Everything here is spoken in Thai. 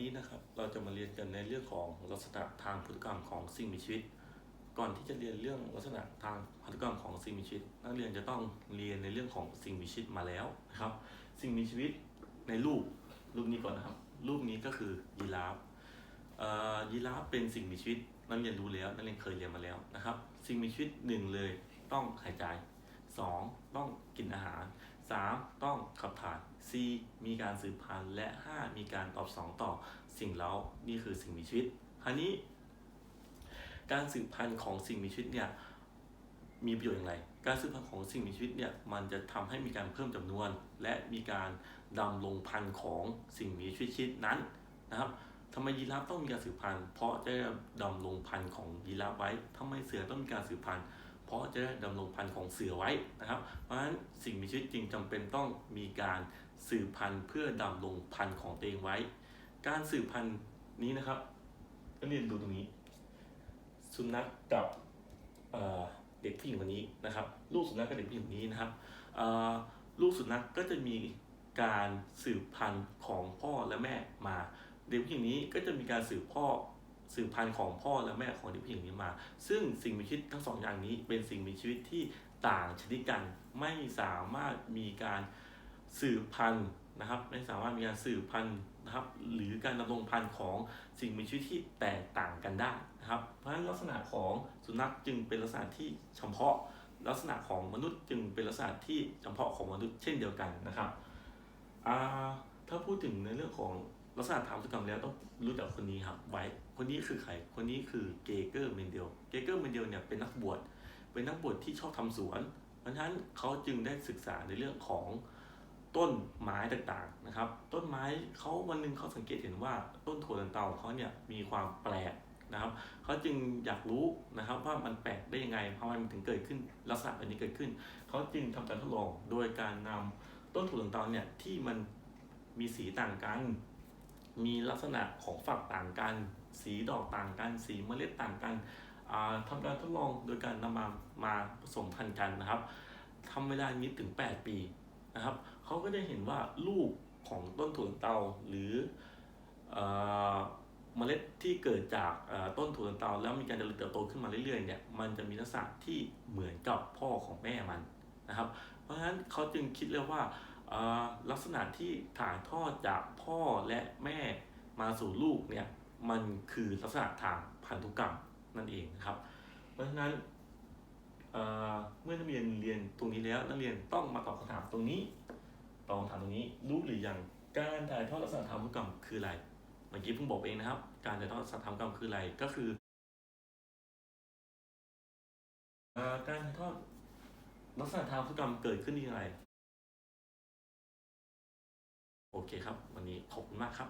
นี้นะครับเราจะมาเรียนกันในเรื่องของลักษณะทางพฤติกรรมของสิ่งมีชีวิต ก่อนที่จะเรียนเรื่องลักษณะทางพฤติกรรมของสิ่งมีชีวิต นักเรียนจะต้องเรียนในเรื่องของสิ่งมีชีวิตมาแล้วนะครับ สิ่งมีชีวิตในรูปรูปนี้ก่อนนะครับ รูปนี้ก็คือยีราฟยีราฟเป็นสิ่งมีชีวิตนักเรียนรู้แล้วนักเรียนเคยเรียนมาแล้วนะครับ สิ่งมีชีวิตหนึ่งเลยต้องหายใจสองต้องกินอาหาร 3. ต้องขับถ่าย 4. มีการสืบพันธุ์และ 5. มีการตอบสองต่อสิ่งเร้านี่คือสิ่งมีชีวิตคราวนี้ การสืบพันธุ์ของสิ่งมีชีวิตเนี่ยมีประโยชน์อย่างไร การสืบพันธุ์ของสิ่งมีชีวิตเนี่ยมันจะทำให้มีการเพิ่มจำนวน และมีการดำรงพันธุ์ของสิ่งมีชีวิตชนิดนั้นนะครับทำไมยีราฟต้องมีการสืบพันธุ์ เพราะจะด้ดำรงพันธุ์ของยีราฟไว้ทำไมเสือต้องมีการสืบพันธุ์ เพราะจะได้ดำรงพันธุ์ของเสือไว้นะครับ เพราะฉะนั้นสิ่งมีชีวิตจริงจำเป็นต้องมีการสืบพันธุ์เพื่อดำรงพันธุ์ของตัวเองไว้ การสืบพันธุ์นี้นะครับนักเรียนดูตรงนี้ สุนัขกับเเด็กผู้หญิงคนนี้นะครับ ลูกสุนัขกับเด็กผู้หญิงคนนี้นะครับลูกสุนัขก็จะมีการสืบพันธุ์ของพ่อและแม่มา เด็กผู้หญิงนี้ก็จะมีการสืบพ่อ สืบพันธุ์ของพ่อและแม่ของเด็กผู้หญิงนี้มา ซึ่งสิ่งมีชีวิตทั้งสองอย่างนี้เป็นสิ่งมีชีวิตที่ต่างชนิดกันไม่สามารถมีการสืบพันธุ์นะครับไม่สามารถมีการสืบพันธุ์นะครับหรือการดำรงพันธุ์ของสิ่งมีชีวิตที่แตกต่างกันได้นะครับเพราะฉะนั้นลักษณะของสุนัขจึงเป็นลักษณะที่เฉพาะ ลักษณะของมนุษย์จึงเป็นลักษณะที่เฉพาะของมนุษย์เช่นเดียวกันนะครับอ่าถ้าพูดถึงในเรื่องของ ลักษณะทางพฤติกรรมแล้วต้องรู้จักคนนี้ครับไว้คนนี้คือใคร คนนี้คือเกเกอร์เมนเดล เกเกอร์เมนเดลเนี่ยเป็นนักบวช เป็นนักบวชที่ชอบทำสวน เพราะฉะนั้นเขาจึงได้ศึกษาในเรื่องของต้นไม้ต่างๆนะครับ ต้นไม้เขาวันหนึ่งเขาสังเกตเห็นว่าต้นถั่วลันเตาของเขาเนี่ยมีความแปลกนะครับเขาจึงอยากรู้นะครับว่ามันแปลกได้ยังไงทำไมมันถึงเกิดขึ้นลักษณะแบบนี้เกิดขึ้น เขาจึงทำการทดลองโดยการนำต้นถั่วลันเตาเนี่ยที่มันมีสีต่างกัน มีลักษณะของฝักต่างกัน สีดอกต่างกัน สีเมล็ดต่างกันทำการทดลองโดยการนำมามาผสมพันธุ์กันนะครับทำเวลานี้ถึง 8 ปีนะครับเขาก็ได้เห็นว่าลูกของต้นถั่วเตาหรือเอ่อเมล็ดที่เกิดจากต้นถั่วเตาแล้วมีการเจริญเติบโตขึ้นมาเรื่อยๆเนี่ยมันจะมีลักษณะที่เหมือนกับพ่อของแม่มันนะครับ เพราะฉะนั้นเขาจึงคิดเลยว่า ลักษณะที่ถ่ายทอดจากพ่อและแม่มาสู่ลูกเนี่ยมันคือลักษณะทางพันธุกรรมนั่นเองนะครับ เพราะฉะนั้นเเมื่อนักเรียนเรียนตรงนี้แล้วนักเรียนต้องมาตอบคำถามตรงนี้ตอบคำถามตรงนี้รู้หรือยังการถ่ายทอดลักษณะทางพันธุกรรมคืออะไรเมื่อกี้เพิ่งบอกเองนะครับ การถ่ายทอดลักษณะทางพันธุกรรมคืออะไรก็คืออ่อการถ่ายทอดลักษณะทางพันธุกรรมเกิดขึ้นได้อย่างไร โอเคครับ วันนี้ขอบคุณมากครับ